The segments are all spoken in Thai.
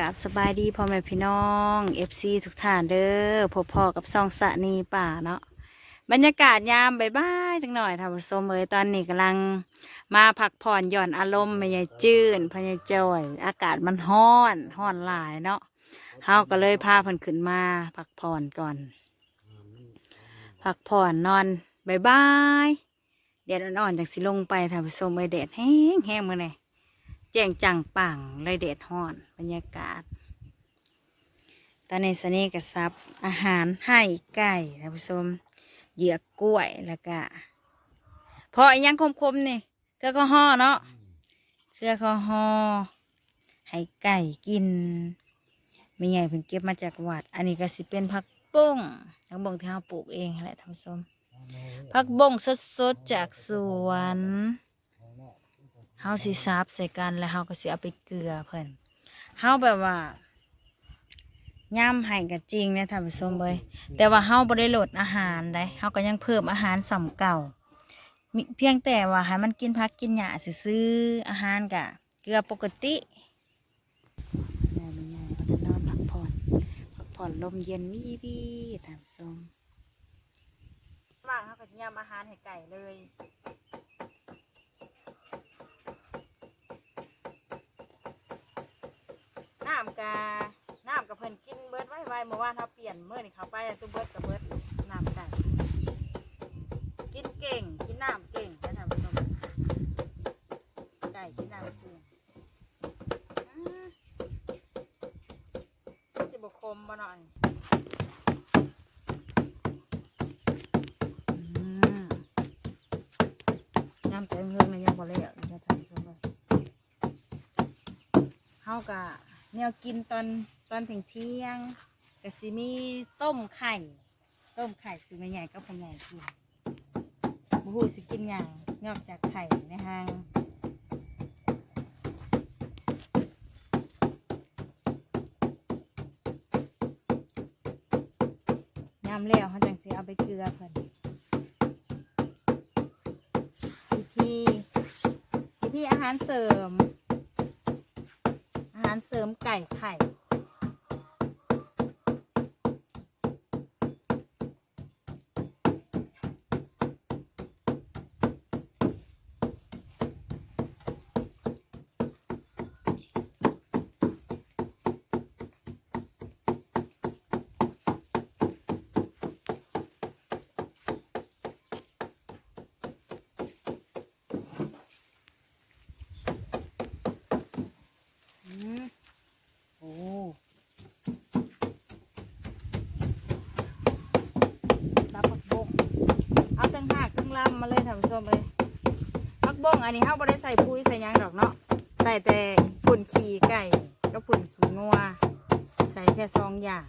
กับสบายดีพ่อแม่พี่น้องเอฟซีทุกท่านเด้อพบพ่อกับซองสะนีป่าเนาะบรรยากาศยามบ่ายๆจังหน่อยท่านผู้ชมเอ้ยตอนนี้กำลังมาพักผ่อนหย่อนอารมณ์ไม่ยายจื้นพญายจอย อากาศมันร้อนร้อนหลายเนาะเฮาก็เลยพาเพิ่นขึ้นมา พักผ่อนก่อน พักผ่อนนอนบ่ายๆแดดอ่อนๆจังสิลงไปท่านผู้ชมเอ้ยแดดแห้งแห้งมื้อนี้ แจ้งจังปังเลยเด็ดห่อนบรรยากาศ ตอนนี้สนี่กับซับอาหารให้ไก่ท่านผู้ชมเหยื่อกล้วยแล้วก็พอยังคมๆนี่เกลือก็ห่อเนาะเกลือก็ห่อให้ไก่กินไม่ใหญ่เพิ่งเก็บมาจากวัด อันนี้ก็สิเป็นผักบ้งผักบ้งที่เราปลูกเองแหละท่านผู้ชมผักบ้งสดๆจากสวน เฮาสิซับใส่กันแล้วเฮาก็สิเอาไปเกลือเพิ่นเฮาแบบว่าย่ำให้ก็จริงเนะท่านผู้ชมเอ้ยแต่ว่าเฮาบ่ได้ลดอาหารได้เฮาก็ยังเพิ่มอาหารสำเก่าเพียงแต่ว่าให้มันกินพักกินหญ้าซื่อๆอาหารก็เกลือปกติแม่เป็นไงก็นอนพักผ่อนพักผ่อนลมเย็นวีวีท่านผู้ชมว่างเฮาก็ย่ำอาหารให้ไก่เลย น้ำกาน้ำกับเพิ่นกินเบิดไว้ไว้เมื่อวานเขาเปลี่ยนเมื่อนี่เขาไปตุ้เบิดกับเบิดน้ำได้กินเก่งกินน้ำเก่งนะท่านผู้ชมไก่กินน้ำเก่งสิบคมบ่หน่อยน้ำแต่เฮือนี่ยังบ่เละนะท่านผู้ชมเลยเฮากะ แนวกินตอนตอนเที่ยงเที่ยงกะสิมีต้มไข่ ต้มไข่สิแม่ใหญ่ก็พอใหญ่กินบูฮูสิกินอย่างนอกจากไข่ในห้างยามแล้วเขาจังสิเอาไปเกลือเพิ่นวิธีวิธีอาหารเสริมาหารเสริมไก่ไข่ อืมโอ้รับผักบงเอาตั้งหากตั้งลำมาเลยท่านผู้ชมเลยผักบงอันนี้เขาไม่ได้ใส่ปุ๋ยใส่หยางดอกเนาะ ใส่แต่ฝุ่นขี้ไก่กับฝุ่นขี้งัว ใส่แค่ซองอย่าง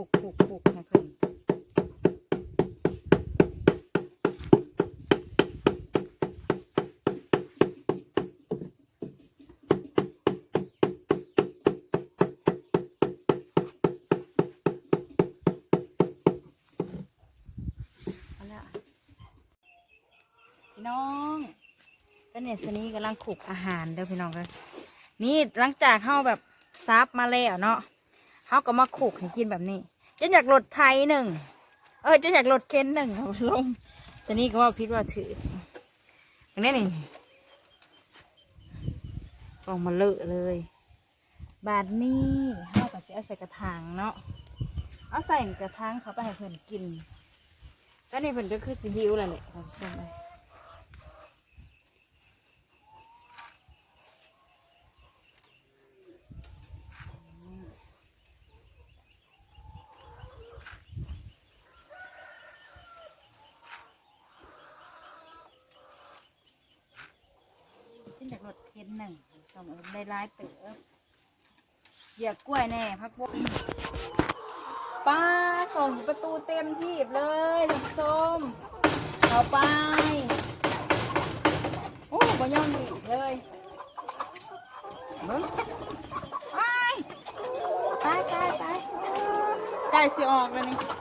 หัวอาหกผูกนเอาละพี่น้องก็เนี่ยสนี้กำลังขุกอาหารเด้อพี่น้องกันนี่หลังจากเข้าแบบซับมาแล้วเนาะ เขาก็มาขุกให้กินแบบนี้จะอยากรถไทยหนึ่งเออจะอยากรถเค้นหนึ่งครับผู้ชมสนี้ก็ว่าพิดว่าถืออย่างนี้นี่กองมาเลอะเลย บาทนี้เขาก็จะเอาใส่กระถางเนาะเอาใส่กระถางเขาไปให้เพื่อนกินก็นี่เพิ่นก็คือสิหิวแล้วแหละท่านผู้ชมเลย ดเห็นหนึ่งสมองได้ร้ายเต๋อเหยียกกล้วยแน่พักพวกป้าส่งประตูเต็มที่เลยลูกส้มต่อไป โอ้บ่ย่องดีเลยเบิ้งปไปไปไตายตายสิออกแล้วนี่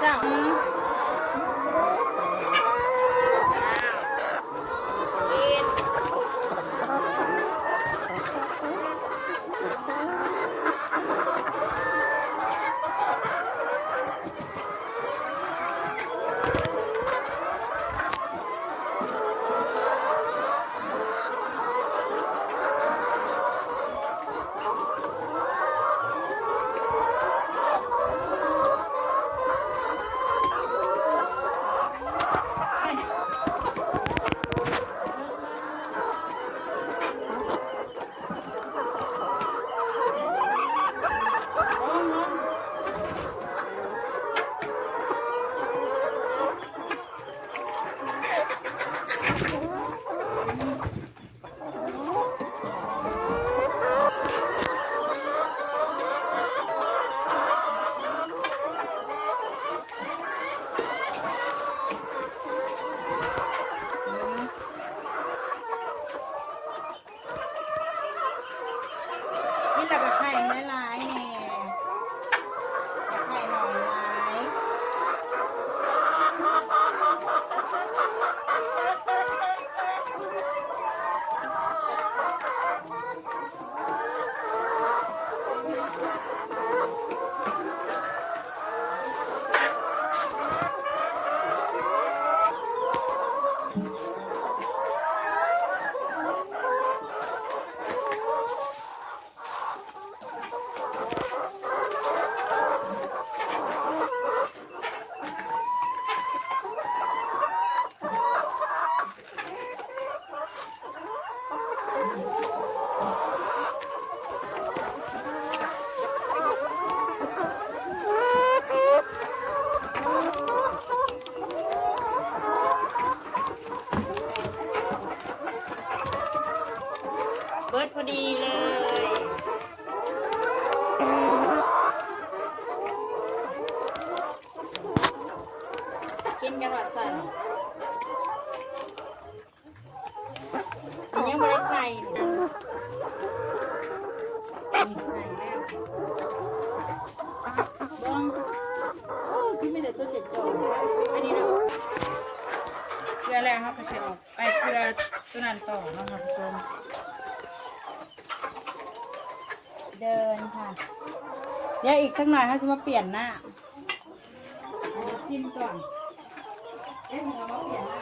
เจ้า เบิร์ดพอดีเลย กินกันว่าสั่นอันยังไม่ได้ไข่นี่มีไข่แล้วบองโอ้กินไม่ได้ตัวเจ็ดจออันนี้นะ เกลือแล้วครับกระเทียมออกไปเกลือตัวนั้นต่อเนาะค่ะผู้ชมเดินค่ะ เดี๋ยวอีกสักหน่อยเขาจะมาเปลี่ยนหน้าจิ้มก่อนเอ๊ะเรามาเปลี่ยนหน้า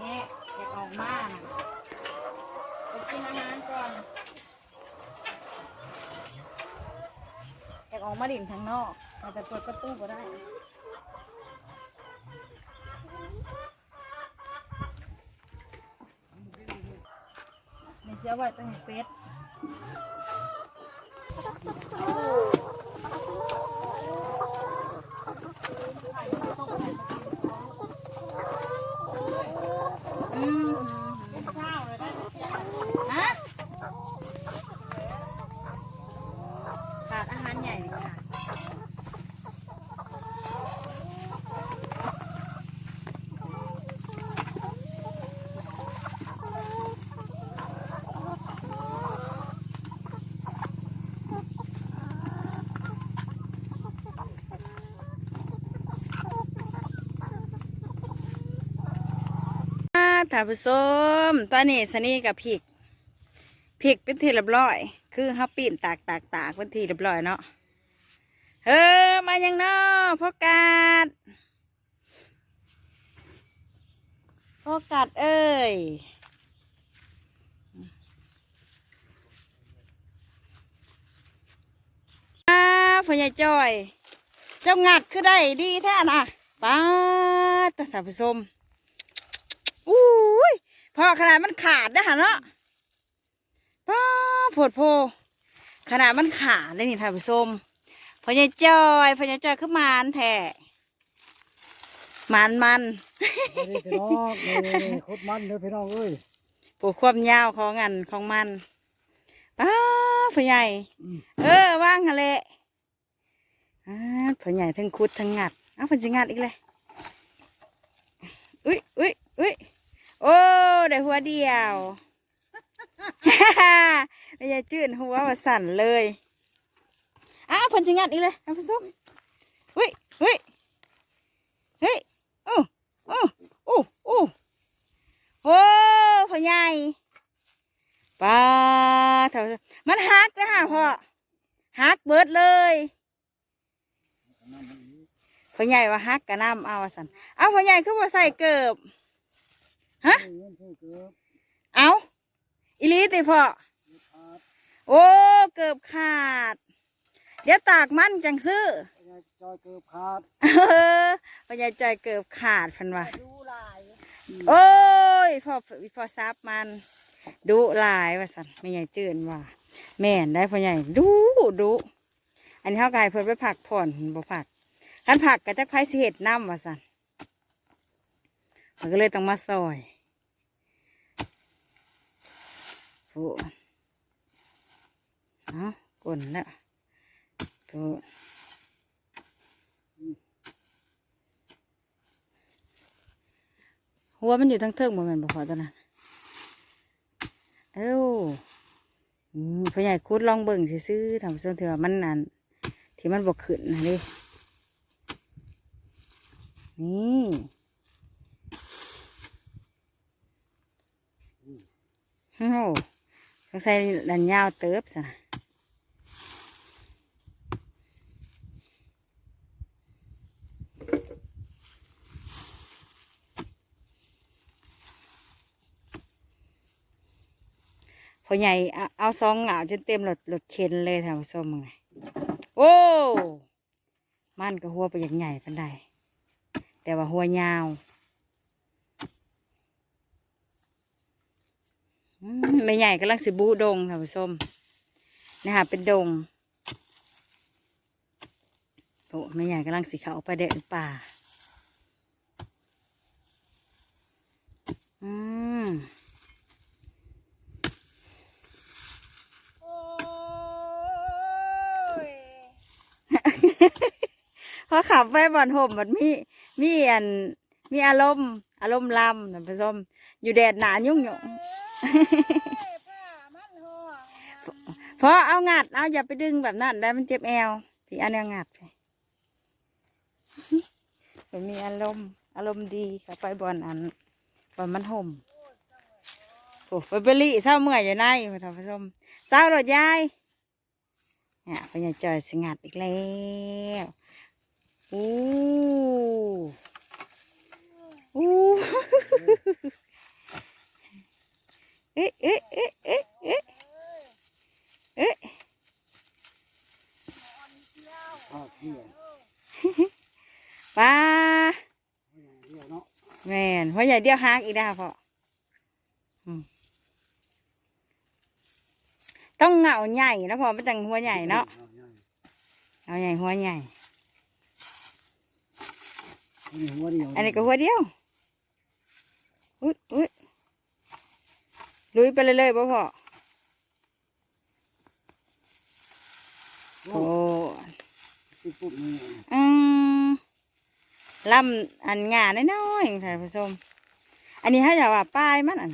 นี่เก็บออกมานะไปกินอาหารก่อน อกอกมาดิ่นทางนอกอาจจะเปิดประตูก็ได้ไม่เชื่อว่าต้องเฟสอืมฮะขาดอาหารใหญ่ค่ะ ท่านผู้ชมตอนนี้สนี่กับพริกพริกเป็นทีเรียบร้อย คือฮับปีนตากตากตากเป็นทีเรียบร้อยเนาะเฮ้อมายังเนาะพ่อกาดพ่อกาดเอ้ยอ่าฝพ่อใหญ่จ้อยเจ้างัดคือได้ดีแท้นะป้าดท่านผู้ชม อุ้ยพอขนาดมันขาดนะฮะเนาะป้าดโผดโพ ขนาดมันขาดเลยนี่ท่านผู้ชมพ่อใหญ่จ้อยพ่อใหญ่จ้อยคือหมานแท้หมันมันสวัสดีพี่น้องนี่โคตรมันเลยพี่น้องเอ้ยปลูกความยาวของอันของมันป้าดพ่อใหญ่อืมเออว่างหั่นแหละอ่าพ่อใหญ่ทั้งคุดทั้งงัดเอ้าเพิ่นจะงัดอีกเลยอุ้ยอุ้ยอุ้ย โอ้ได้หัวเดียวพ่อใหญ่จืดหัวว่าสั่นเลยอ้าวพิ่นจะงัดอีกเลยเอาไปส้มอุ้ยอุ้ยเฮ้ยโอู้อู้อู้อู้โอ้พ่อใหญ่ป้าเถามันหักนะฮะพ่อฮักเบิดเลยพ่อใหญ่ว่าฮักกะน้ำเอาว่าสันเอาพ่อใหญ่คือว่าใส่เกิบ ฮะเงินซื้อเกือบเอาอีหลีติพ่อขาดโอ้เกิบขาด เดี๋ยวตากมันจังซื้อยายจอยเกือบขาดเออพ่อใหญ่ใจเกิบขาดพันว่าดูลายโอ้ยพ่อพ่อซับมันดุหลายว่าสันไม่ใหญ่จืนว่า แม่นได้พ่อใหญ่ดุดุอันนี้เขากายเพิ่นไปผักผ่อนบ่ผักคันผักก็จะไผสิเห็ดน้ำว่าสันมันก็เลยต้องมาซอย โอ้เอากลนล้วโอ้หัวมันอยู่ทั้งเทิงบ่แม่นบ่พอตัวนั้นเอ้าพ่อใหญ่คุดลองเบิ่งซื้อทำส่วนเถื่อมันนั่นที่มันบกขึ้นนะดินี่โอ้ ต้องใส่ดันยาวเติบสนะพอใหญ่เอาซองเหงาจนเต็มรถรถเข็นเลยท่านผู้ชมมึงไงโอ้ มันก็หัวไปอย่างใหญ่ปันใดแต่ว่าหัวยาวอืม ไม่ใหญ่ก็ลังสิบูดงท่านผู้ชมนะคะเป็นดงโอ้ไม่ใหญ่ก็ลังสิเขาไปเด็ดป่า อืมโอ้ยพอขับไปบ่อนห่มมันมีมีอันมีอารมณ์อารมณ์ลำท่านผู้ชมอยู่แดดหนายุ่งหยง พอเอางัดเอาอย่าไปดึงแบบนั้นได้มันเจ็บแอวพี่อันเอางัดไปมันมีอารมณ์อารมณ์ดีเขาไปบอนอันบอนมันห่มโอ้ไปเบลี่เศร้าเมื่อยอยู่ในท่านผู้ชมเศร้าหรอยายเนี่ยพญาจอยสงัดอีกแล้วอู้อู้ อ๊ะเอ๊ะเอ๊ะเอ๊ะเอ๊ะเอ๊ะขาดเที่ยวป้าเที่ยวเนาะแม่นพ่อใหญ่เดียวหางอีกแล้วพ่ออืมต้องเหงาใหญ่นะพ่อไม่จังหัวใหญ่เนาะเอาใหญ่หัวใหญ่นี่หัวเดียวอันนี้ก็หัวเดียวอุ้ยอุ้ย ลุยไปเลยเลยๆบ่พ่อโอ้โอ้ปุ๊บปุ๊บนี่อืมลำอันงานน้อยๆท่านผู้ชมอันนี้ให้อย่าว่าป้ายมันอัน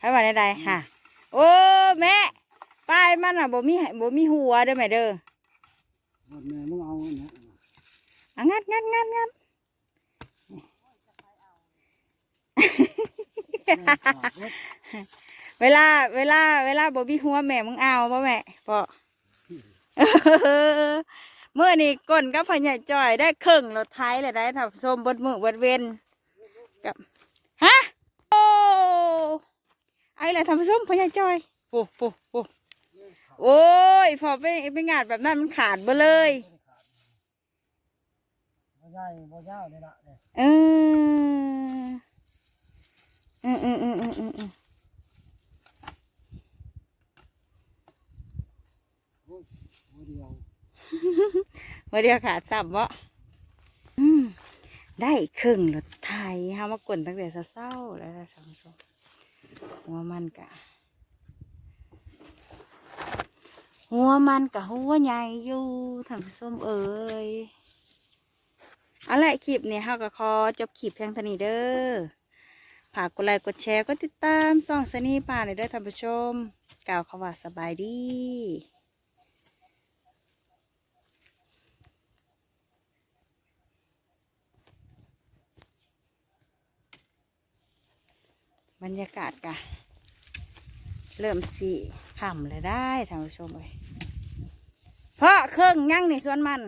ให้ว่าใดๆค่ะ โอ้แม่ป้ายมันอะบ่มีบ่มีหัวเด้อแม่เด้อวันแม่มึงเอาเนี่ยอะงัดงัดงัดงัด ขาด เบิดเวลา เวลา เวลาบ่มีหัวแม่มึงเอาบ่แม่ปอเมื่อนี้ก้นกับพญาจอยได้ครึ่งรถไทยเลยได้ทับส้มบดมือบดเวนกับฮะโอ้ไอ้แหละทับส้มพญาจอยปูปูปูโอ้ยยพอไปไปงานแบบนั้นมันขาดไปเลยบ่ใหญ่บ่ยาวนี่ละเนี่ยเออ อืมอืมอืมอืมอืมอืมบ่เดียววันเดียวขาดสับวะได้ครึ่งรถไทยฮามากวนตั้งแต่เศร้าแล้วท่านผู้ชมหัวมันกะ หัวมันกะหัวใหญ่อยู่ท่านผู้ชมเอ้ยเอาละคลิปเนี้เฮาก็ขอจบคลิปเพียงเท่านี้เด้อ ฝากกดไลค์กดแชร์กดติดตามส่องสนีป่าเลยเด้อท่านผู้ชม กล่าวคำว่าสบายดีบรรยากาศกะเริ่มสีขำเลยได้ท่านผู้ชมเลยเพราะเครื่องยั่งในส่วนมัน